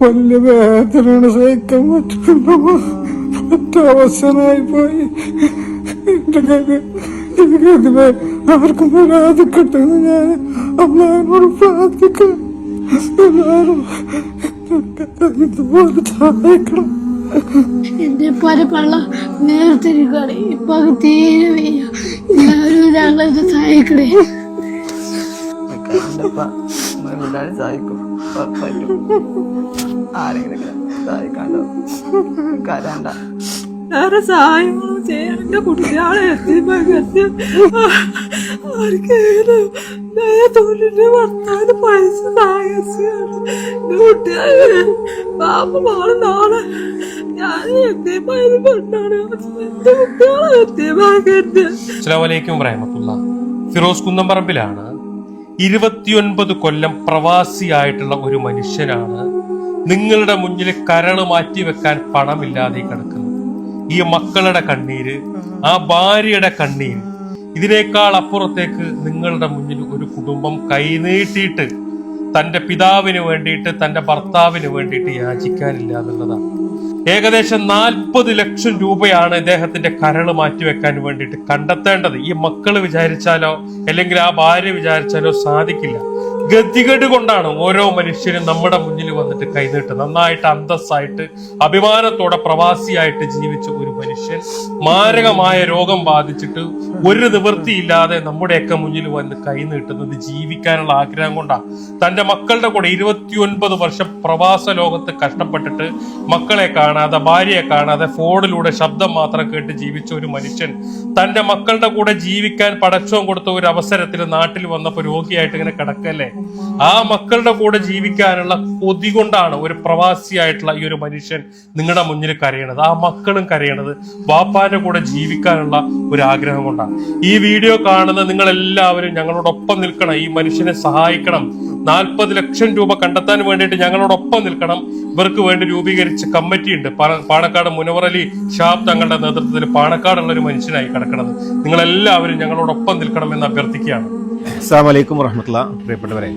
വലിയ വേദനയാണ് സഹിക്കാൻ പറ്റുന്നുണ്ടോ ഒറ്റ അവസരമായി പോയി ഇതിനെ ആർക്കും വരാതിക്കട്ടെ എന്ന് ഞാൻ അമ്മയോട് പ്രാർത്ഥിക്കാം എല്ലാവരും ഇതുപോലെ സഹായിക്കണം. എന്റെ പരപ്പള്ള നേർത്തിരിക്കാണ് ഇപ്പൊ തീരെ വയ്യ. എല്ലാവരും ഞങ്ങളെ സഹായിക്കണേ. സഹായിക്കും. വേറെ സഹായങ്ങളും ചെയ്യാൻ എന്റെ കുട്ടികളെ ആർക്കേലും തൊഴിലിന്റെ ഭർത്താവിന് പൈസ സഹായിച്ചാണ് എന്റെ കുട്ടികളെ പാപ്പ മോൾ നാളെ ഞാൻ എന്റെ കുട്ടികളെ അസ്സലാമലൈക്കും വറഹമത്തുള്ള ഫിറോസ് കുന്നംപറമ്പിലാണ് ഇരുപത്തിയൊൻപത് കൊല്ലം പ്രവാസിയായിട്ടുള്ള ഒരു മനുഷ്യനാണ് നിങ്ങളുടെ മുന്നിൽ കരൾ മാറ്റിവെക്കാൻ പണമില്ലാതെ കിടക്കുന്നത്. ഈ മക്കളുടെ കണ്ണീര് ആ ഭാര്യയുടെ കണ്ണീര് ഇതിനേക്കാൾ അപ്പുറത്തേക്ക് നിങ്ങളുടെ മുന്നിൽ ഒരു കുടുംബം കൈനീട്ടിയിട്ട് തന്റെ പിതാവിന് വേണ്ടിയിട്ട് തന്റെ ഭർത്താവിന് വേണ്ടിയിട്ട് യാചിക്കാനില്ല എന്നുള്ളതാണ്. ഏകദേശം നാൽപ്പത് ലക്ഷം രൂപയാണ് ഇദ്ദേഹത്തിന്റെ കരൾ മാറ്റിവെക്കാൻ വേണ്ടിയിട്ട് കണ്ടെത്തേണ്ടത്. ഈ മക്കൾ വിചാരിച്ചാലോ അല്ലെങ്കിൽ ആ ഭാര്യ വിചാരിച്ചാലോ സാധിക്കില്ല. ഗതികേട് കൊണ്ടാണ് ഓരോ മനുഷ്യരും നമ്മുടെ മുന്നിൽ വന്നിട്ട് കൈനീട്ട് നന്നായിട്ട് അന്തസ്സായിട്ട് അഭിമാനത്തോടെ പ്രവാസിയായിട്ട് ജീവിച്ച ഒരു മനുഷ്യൻ മാരകമായ രോഗം ബാധിച്ചിട്ട് ഒരു നിവൃത്തിയില്ലാതെ നമ്മുടെയൊക്കെ മുന്നിൽ വന്ന് കൈനീട്ടുന്നത് ജീവിക്കാനുള്ള ആഗ്രഹം കൊണ്ടാണ്. തന്റെ മക്കളുടെ കൂടെ ഇരുപത്തിയൊൻപത് വർഷം പ്രവാസ ലോകത്ത് കഷ്ടപ്പെട്ടിട്ട് മക്കളെ കാണാതെ ഭാര്യയെ കാണാതെ ഫോണിലൂടെ ശബ്ദം മാത്രം കേട്ട് ജീവിച്ച ഒരു മനുഷ്യൻ തന്റെ മക്കളുടെ കൂടെ ജീവിക്കാൻ പടച്ചവും കൊടുത്ത ഒരു അവസരത്തിൽ നാട്ടിൽ വന്നപ്പോൾ രോഗിയായിട്ട് ഇങ്ങനെ കിടക്കല്ലേ? ആ മക്കളുടെ കൂടെ ജീവിക്കാനുള്ള കൊതി കൊണ്ടാണ് ഒരു പ്രവാസിയായിട്ടുള്ള ഈ ഒരു മനുഷ്യൻ നിങ്ങളുടെ മുന്നിൽ കരയണത്. ആ മക്കളും കരയണത് വാപ്പാന്റെ കൂടെ ജീവിക്കാനുള്ള ഒരു ആഗ്രഹം കൊണ്ടാണ്. ഈ വീഡിയോ കാണുന്ന നിങ്ങൾ എല്ലാവരും ഞങ്ങളോടൊപ്പം നിൽക്കണം. ഈ മനുഷ്യനെ സഹായിക്കണം. നാൽപ്പത് ലക്ഷം രൂപ കണ്ടെത്താൻ വേണ്ടിയിട്ട് ഞങ്ങളോടൊപ്പം നിൽക്കണം. ഇവർക്ക് വേണ്ടി രൂപീകരിച്ച കമ്മിറ്റി ഉണ്ട്. പാണക്കാട് മുനവറലി ഷാബ് തങ്ങളുടെ നേതൃത്വത്തിൽ പാണക്കാടുള്ള ഒരു മനുഷ്യനായി കിടക്കുന്നത്. നിങ്ങൾ എല്ലാവരും ഞങ്ങളോടൊപ്പം നിൽക്കണമെന്ന് അഭ്യർത്ഥിക്കുകയാണ്. അസ്സാം വലൈക്കും വറഹമത്തുള്ള. പ്രിയപ്പെട്ടവരെ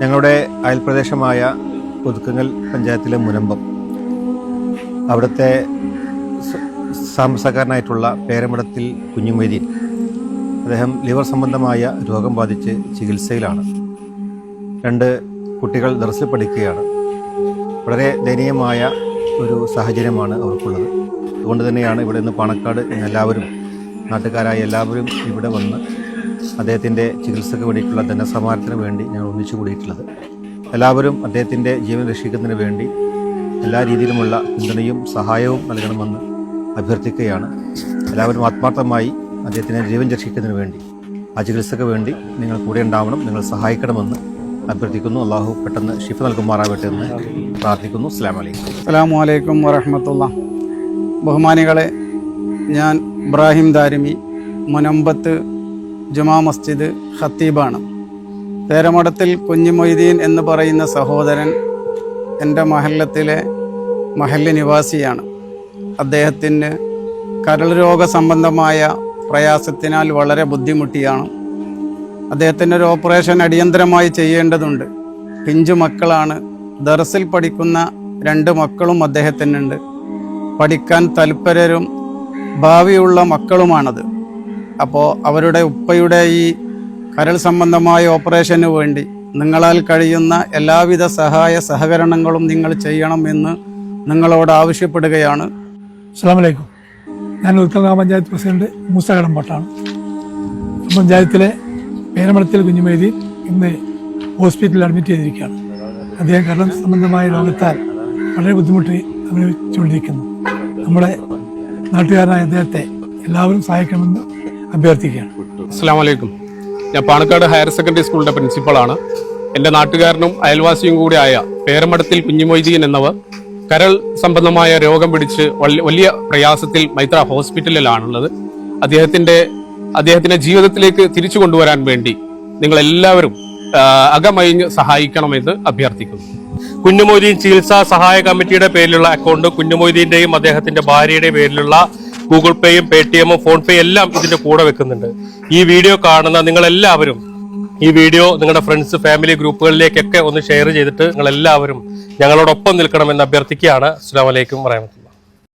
ഞങ്ങളുടെ അയൽപ്രദേശമായ പുതുക്കങ്ങൽ പഞ്ചായത്തിലെ മുനമ്പം അവിടുത്തെ താമസക്കാരനായിട്ടുള്ള കുഞ്ഞുമേരി കുഞ്ഞുമൊയ്തീൻ അദ്ദേഹം ലിവർ സംബന്ധമായ രോഗം ബാധിച്ച് ചികിത്സയിലാണ്. രണ്ട് കുട്ടികൾ ദർസിൽ പഠിക്കുകയാണ്. വളരെ ദയനീയമായ ഒരു സാഹചര്യമാണ് അവർക്കുള്ളത്. അതുകൊണ്ട് തന്നെയാണ് ഇവിടെ നിന്ന് പാണക്കാട് എല്ലാവരും നാട്ടുകാരായ എല്ലാവരും ഇവിടെ വന്ന് അദ്ദേഹത്തിന്റെ ചികിത്സയ്ക്ക് വേണ്ടിയിട്ടുള്ള ധനസമാനത്തിന് വേണ്ടി ഞങ്ങൾ ഒന്നിച്ചു കൂടിയിട്ടുള്ളത്. എല്ലാവരും അദ്ദേഹത്തിന്റെ ജീവൻ രക്ഷിക്കുന്നതിന് വേണ്ടി എല്ലാ രീതിയിലുമുള്ള പിന്തുണയും സഹായവും നൽകണമെന്ന് അഭ്യർത്ഥിക്കുകയാണ്. എല്ലാവരും ആത്മാർത്ഥമായി അദ്ദേഹത്തിന് ജീവൻ രക്ഷിക്കുന്നതിന് വേണ്ടി ആ ചികിത്സയ്ക്ക് വേണ്ടി നിങ്ങൾ കൂടെ ഉണ്ടാവണം നിങ്ങൾ സഹായിക്കണമെന്ന് അഭ്യർത്ഥിക്കുന്നു. അള്ളാഹു പെട്ടെന്ന് ഷിഫ നൽകുമാറാവട്ടെ എന്ന് പ്രാർത്ഥിക്കുന്നു. അസ്ലാം വലൈക്കും അസ്സാം വലൈക്കും വരഹമത്തുള്ള ബഹുമാനികളെ ഞാൻ ഇബ്രാഹിം ദാരിമി മുനമ്പത്ത് ജുമാ മസ്ജിദ് ഖത്തീബാണ്. തേരമഠത്തിൽ കുഞ്ഞുമൊയ്തീൻ എന്ന് പറയുന്ന സഹോദരൻ എന്റെ മഹല്ലത്തിലെ മഹല്ല് നിവാസിയാണ്. അദ്ദേഹത്തിന് കരൾ രോഗ സംബന്ധമായ പ്രയാസത്തിനാൽ വളരെ ബുദ്ധിമുട്ടിയാണ്. അദ്ദേഹത്തിന്റെ ഒരു ഓപ്പറേഷൻ അടിയന്തരമായി ചെയ്യേണ്ടതുണ്ട്. പിഞ്ചു മക്കളാണ്. ദർസിൽ പഠിക്കുന്ന രണ്ട് മക്കളും അദ്ദേഹത്തിനുണ്ട്. പഠിക്കാൻ തൽപരരും ഭാവിയുള്ള മക്കളുമാണത്. അപ്പോൾ അവരുടെ ഉപ്പയുടെ ഈ കരൾ സംബന്ധമായ ഓപ്പറേഷന് വേണ്ടി നിങ്ങളാൽ കഴിയുന്ന എല്ലാവിധ സഹായ സഹകരണങ്ങളും നിങ്ങൾ ചെയ്യണമെന്ന് നിങ്ങളോട് ആവശ്യപ്പെടുകയാണ്. അസ്സാമലൈക്കും ഞാൻ ഉത്തര പഞ്ചായത്ത് പ്രസിഡന്റ് മൂസ കടമ്പട്ടാണ്. പഞ്ചായത്തിലെ പേരമടത്തിൽ കുഞ്ഞുമേതി ഇന്ന് ഹോസ്പിറ്റലിൽ അഡ്മിറ്റ് ചെയ്തിരിക്കുകയാണ്. അദ്ദേഹം കരൾ സംബന്ധമായ രോഗത്താൽ വളരെ ബുദ്ധിമുട്ടി അഭിനയിച്ചുകൊണ്ടിരിക്കുന്നു നമ്മുടെ നാട്ടുകാരനായ അദ്ദേഹത്തെ എല്ലാവരും സഹായിക്കണമെന്ന് അഭ്യർത്ഥിക്കുകയാണ്. അസ്സാം വലൈക്കും ഞാൻ പാണക്കാട് ഹയർ സെക്കൻഡറി സ്കൂളിന്റെ പ്രിൻസിപ്പളാണ്. എന്റെ നാട്ടുകാരനും അയൽവാസിയും കൂടിയായ പേരമടത്തിൽ കുഞ്ഞുമൊയ്തീൻ എന്നവർ കരൾ സംബന്ധമായ രോഗം പിടിച്ച് വലിയ പ്രയാസത്തിൽ മൈത്ര ഹോസ്പിറ്റലിലാണുള്ളത്. അദ്ദേഹത്തിന്റെ അദ്ദേഹത്തിന്റെ ജീവിതത്തിലേക്ക് തിരിച്ചു കൊണ്ടുവരാൻ വേണ്ടി നിങ്ങളെല്ലാവരും അകമയിഞ്ഞ് സഹായിക്കണമെന്ന് അഭ്യർത്ഥിക്കുന്നു. കുഞ്ഞുമൊയ്തീൻ ചികിത്സാ സഹായ കമ്മിറ്റിയുടെ പേരിലുള്ള അക്കൗണ്ട് കുഞ്ഞുമൊയ്തീന്റെയും അദ്ദേഹത്തിന്റെ ഭാര്യയുടെയും പേരിലുള്ള ഗൂഗിൾ പേയും പേ ടി എമ്മും ഫോൺ പേ എല്ലാം ഇതിന്റെ കൂടെ വെക്കുന്നുണ്ട്. ഈ വീഡിയോ കാണുന്ന നിങ്ങൾ എല്ലാവരും ഈ വീഡിയോ നിങ്ങളുടെ ഫ്രണ്ട്സ് ഫാമിലി ഗ്രൂപ്പുകളിലേക്കൊക്കെ ഒന്ന് ഷെയർ ചെയ്തിട്ട് നിങ്ങൾ എല്ലാവരും ഞങ്ങളോടൊപ്പം നിൽക്കണമെന്ന് അഭ്യർത്ഥിക്കുകയാണ്. അസ്സാം വലൈക്കും വരഹമത്തുള്ള